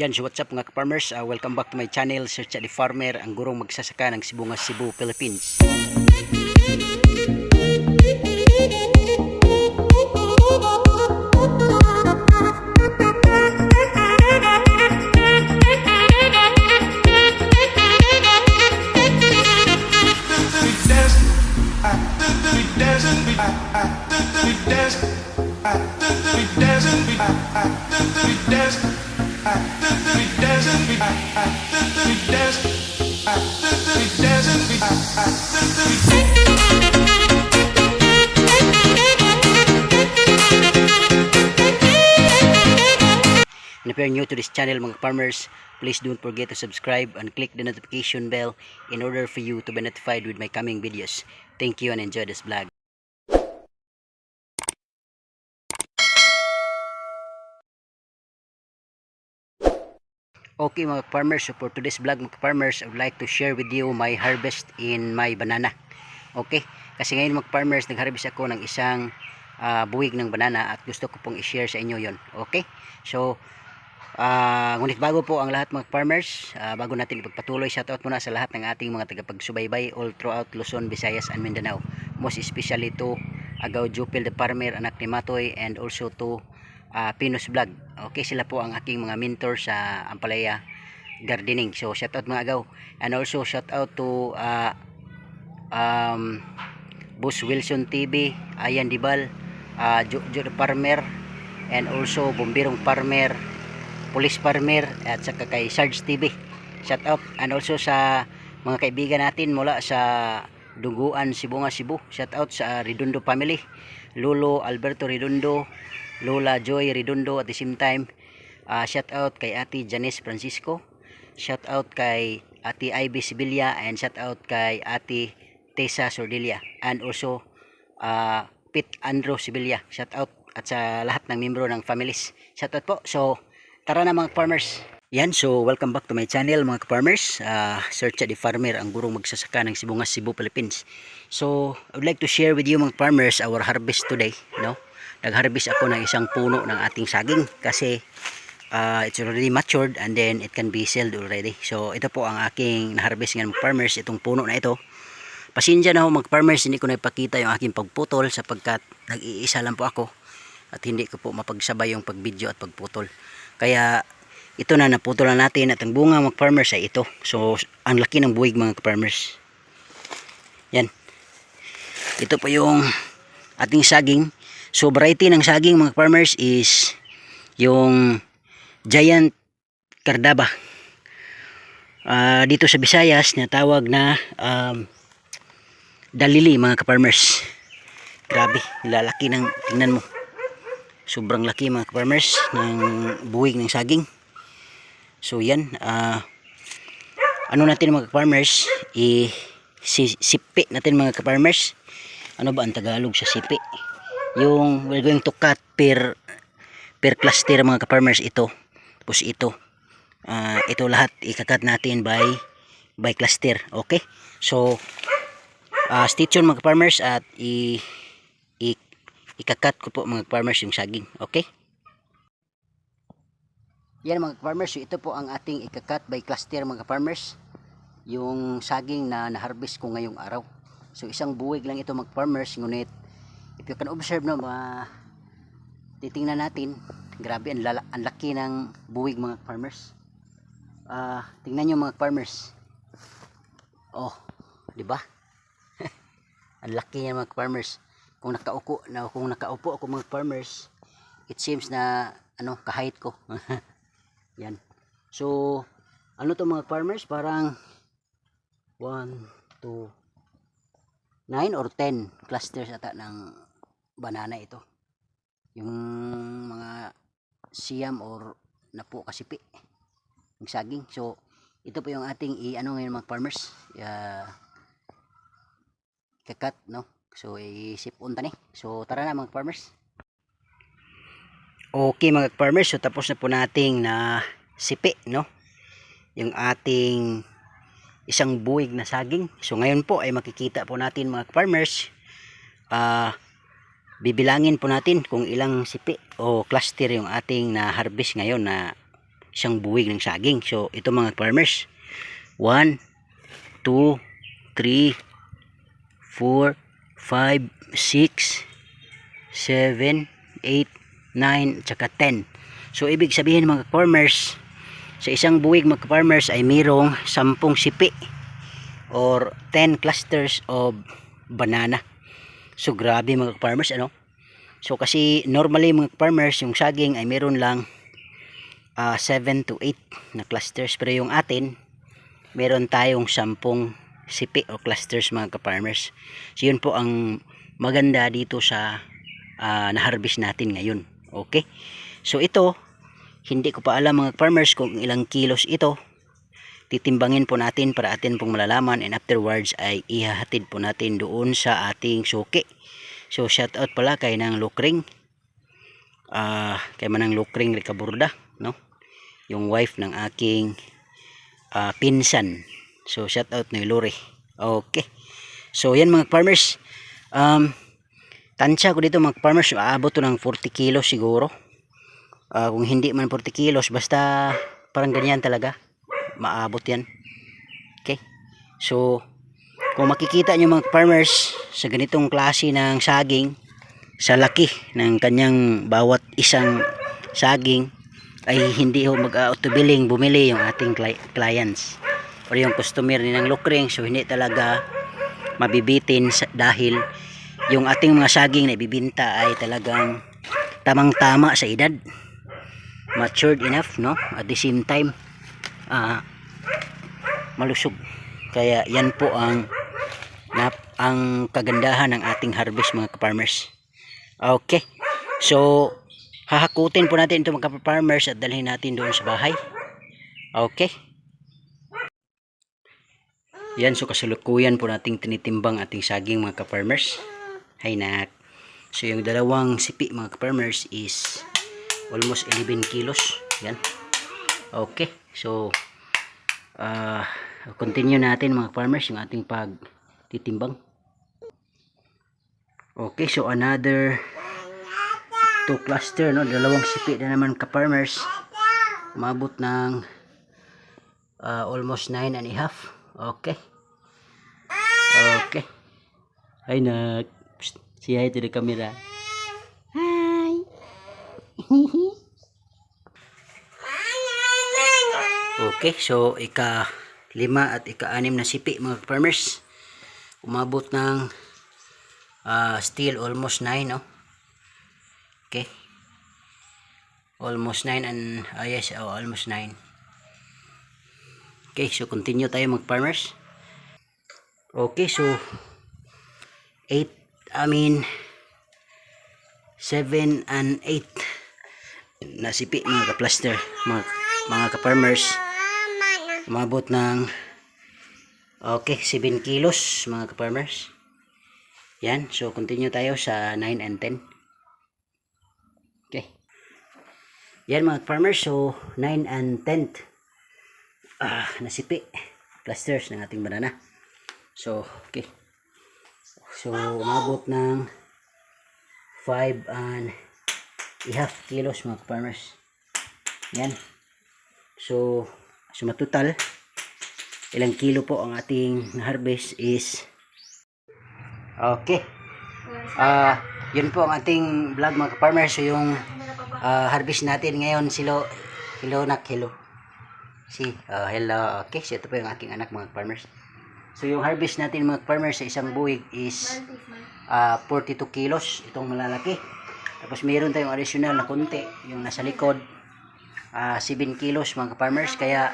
Yan, so what's up mga farmers? Uh, welcome back to my channel, at the Farmer, ang gurong magsasaka ng Sibungas Cebu, Philippines. And if you're new to this channel mga farmers, please don't forget to subscribe and click the notification bell in order for you to be notified with my coming videos. Thank you and enjoy this vlog. Okay mga farmers, so for today's vlog mga farmers, I would like to share with you my harvest in my banana. Okay, kasi ngayon mga farmers, nag-harvest ako ng isang ah, buwig ng banana at gusto ko pong i-share sa inyo yon. Okay, so ah, ngunit bago po ang lahat mga farmers, ah, bago natin ipagpatuloy, shoutout muna sa lahat ng ating mga tagapagsubaybay all throughout Luzon, Visayas, and Mindanao. Most especially to Agaw Jupil de Farmer, anak ni Matoy, and also to ah, Pinos Vlog. Okay, sila po ang aking mga mentor sa Ampalaya Gardening. So, shout out mga agaw. And also, shout out to ah, um, Boss Wilson TV, Ayan Dibal, uh, Jojo the Farmer, and also Bombirong Farmer, Police Farmer, at saka kay Sarge TV. Shout out. And also sa mga kaibigan natin mula sa Duguan, Sibunga, Cebu. Shout out sa Redondo family. Lolo Alberto Redondo, Lola Joy Redondo at the same time. ah, shout out kay Ate Janice Francisco. Shout out kay Ate Ivy Sibilia and shout out kay Ate Tessa Sordilia and also uh, Pete Andrew Sibilia. Shout out at sa lahat ng membro ng families. Shout out po. So, tara na mga farmers. Yan, so welcome back to my channel mga farmers. Uh, Search at the Farmer, ang gurong magsasaka ng Sibungas, Cebu, Philippines. So, I would like to share with you mga farmers our harvest today. No? Nag-harvest ako ng isang puno ng ating saging kasi uh, it's already matured and then it can be sold already. So, ito po ang aking na-harvest ng farmers, itong puno na ito. Pasensya na ho mag farmers, hindi ko na ipakita yung aking pagputol sapagkat nag-iisa lang po ako at hindi ko po mapagsabay yung pag-video at pagputol. Kaya ito na naputol na natin at ang bunga mag farmers ay ito. So ang laki ng buwig mga farmers. Yan. Ito po yung ating saging. So variety ng saging mga farmers is yung giant kardaba. Ah, dito sa Visayas natawag na um, dalili mga ka-farmers grabe lalaki ng tingnan mo sobrang laki mga ka-farmers ng buwig ng saging so yan ah, ano natin mga ka-farmers i si, sipi natin mga ka-farmers ano ba ang Tagalog sa sipi? Yung we're going to cut per per cluster mga ka-farmers ito. Tapos ito. Ah, ito lahat ikakat natin by by cluster okay? So uh, stay tuned mga farmers at i, i ikakat ko po mga farmers yung saging okay? Yan mga farmers ito po ang ating ikakat by cluster mga farmers yung saging na na-harvest ko ngayong araw so isang buwig lang ito mga farmers ngunit if you can observe no ma titingnan natin grabe ang, lala, ang laki ng buwig mga farmers. Ah tingnan nyo mga farmers. Oh di ba? Ang laki niya mga farmers. Kung nakaupo na kung nakaupo ako mga farmers it seems na ano kahit ko. Yan. So ano to mga farmers? Parang 1 2 9 or 10 clusters ata ng banana ito. Yung mga siyam or napo kasipi. Ng saging. So ito po yung ating i ano ngayon mga farmers. Uh, kakat no? So isip unta ni. So tara na mga farmers. Okay mga farmers. So tapos na po nating na sipi no? Yung ating isang buwig na saging so ngayon po ay makikita po natin mga farmers ah bibilangin po natin kung ilang sipi o cluster yung ating na harvest ngayon na isang buwig ng saging. So ito mga farmers. 1 2 3 4 5 6 7 8 9 tsaka 10. So ibig sabihin mga farmers sa isang buwig mga farmers ay mayroong 10 sipi or 10 clusters of banana. So grabe mga farmers ano. So kasi normally mga farmers yung saging ay meron lang ah, 7 to 8 na clusters pero yung atin meron tayong 10 sipi o clusters mga farmers. So yun po ang maganda dito sa ah, na-harvest natin ngayon. Okay? So ito hindi ko pa alam mga farmers kung ilang kilos ito titimbangin po natin para atin pong malalaman and afterwards ay ihahatid po natin doon sa ating suki. So shout out pala kay nang Lukring. Ah, kay manang Lukring Ricaburda, no? Yung wife ng aking ah, pinsan. So shout out ni Lori. Okay. So yan mga farmers. Um tansya ko dito mga farmers, aabot to ng 40 kilos siguro. Ah, kung hindi man 40 kilos, basta parang ganyan talaga. Maabot yan. Okay? So kung makikita nyo mga farmers sa ganitong klase ng saging sa laki ng kanyang bawat isang saging ay hindi ho mag-autobilling bumili yung ating cli- clients or yung customer ni ng lukring so hindi talaga mabibitin dahil yung ating mga saging na ibibinta ay talagang tamang tama sa edad matured enough no? At the same time ah, malusog. Kaya yan po ang nap, ang kagandahan ng ating harvest mga farmers okay. So hahakutin po natin ito mga farmers at dalhin natin doon sa bahay. Okay. Yan so kasalukuyan po nating tinitimbang ating saging mga farmers hay nak. So yung dalawang sipi mga farmers is almost 11 kilos yan Okay, so uh, continue natin mga farmers yung ating pagtitimbang. Okay, so another two cluster, no? Dalawang sipi na naman ka farmers. Umabot ng uh, almost nine and a half. Okay. Okay. Hi. Psst, say hi to the camera. Hi. Okay, so ika lima at ika anim na sipi mga farmers. Umabot ng ah, still almost 9 no. Okay. Almost 9 and ah yes, oh, almost 9. Okay, so continue tayo mag farmers. Okay, so 8 I mean 7 and 8 na sipi mga ka-plaster mga mga ka-farmers umabot ng okay 7 kilos mga ka-farmers. Yan so continue tayo sa 9 and 10 okay. Yan mga farmers so 9 and 10 ah, nasipi. Clusters ng ating banana. So okay. So umabot ng 5 and a half kilos mga farmers yan. So suma total ilang kilo po ang ating harvest is okay. Ah yun po ang ating vlog mga farmers so yung ah, harvest natin ngayon silo hello nak hello si ah, hello okay. So ito po yung aking anak mga farmers so yung harvest natin mga farmers sa isang buwig is ah 42 kilos itong malalaki. Tapos mayroon tayong additional na konti yung nasa likod ah 7 kilos mga farmers kaya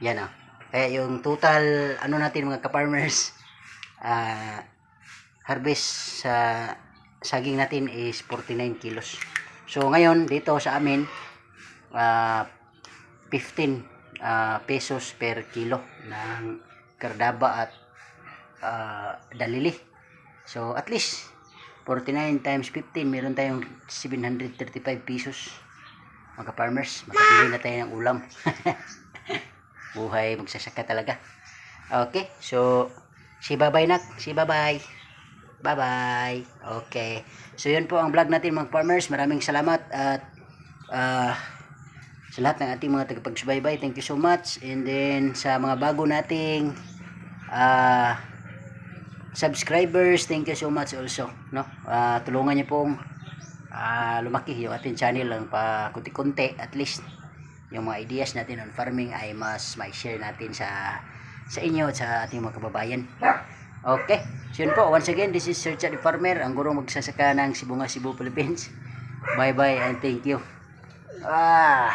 yan ah. Kaya yung total ano natin mga ka-farmers ah harvest sa saging natin is 49 kilos. So ngayon dito sa amin ah 15 ah, pesos per kilo ng kardaba at ah, dalili. So at least 49 times 15 meron tayong 735 pesos mga farmers makabili na tayo ng ulam. Buhay magsasaka talaga. Okay so si babay nak si babay. Bye bye okay. So yun po ang vlog natin mga farmers. Maraming salamat at ah, sa lahat ng ating mga tagapagsubaybay, thank you so much. And then sa mga bago nating ah subscribers, thank you so much also, no? Ah, tulungan niyo pong ah, lumaki yung ating channel lang pa kunti-kunti at least yung mga ideas natin on farming ay mas may share natin sa sa inyo at sa ating mga kababayan. Okay. So yun po, once again, this is Sir Chad the Farmer, ang gurong magsasaka ng Sibunga, Cebu, Philippines. Bye-bye and thank you. Ah.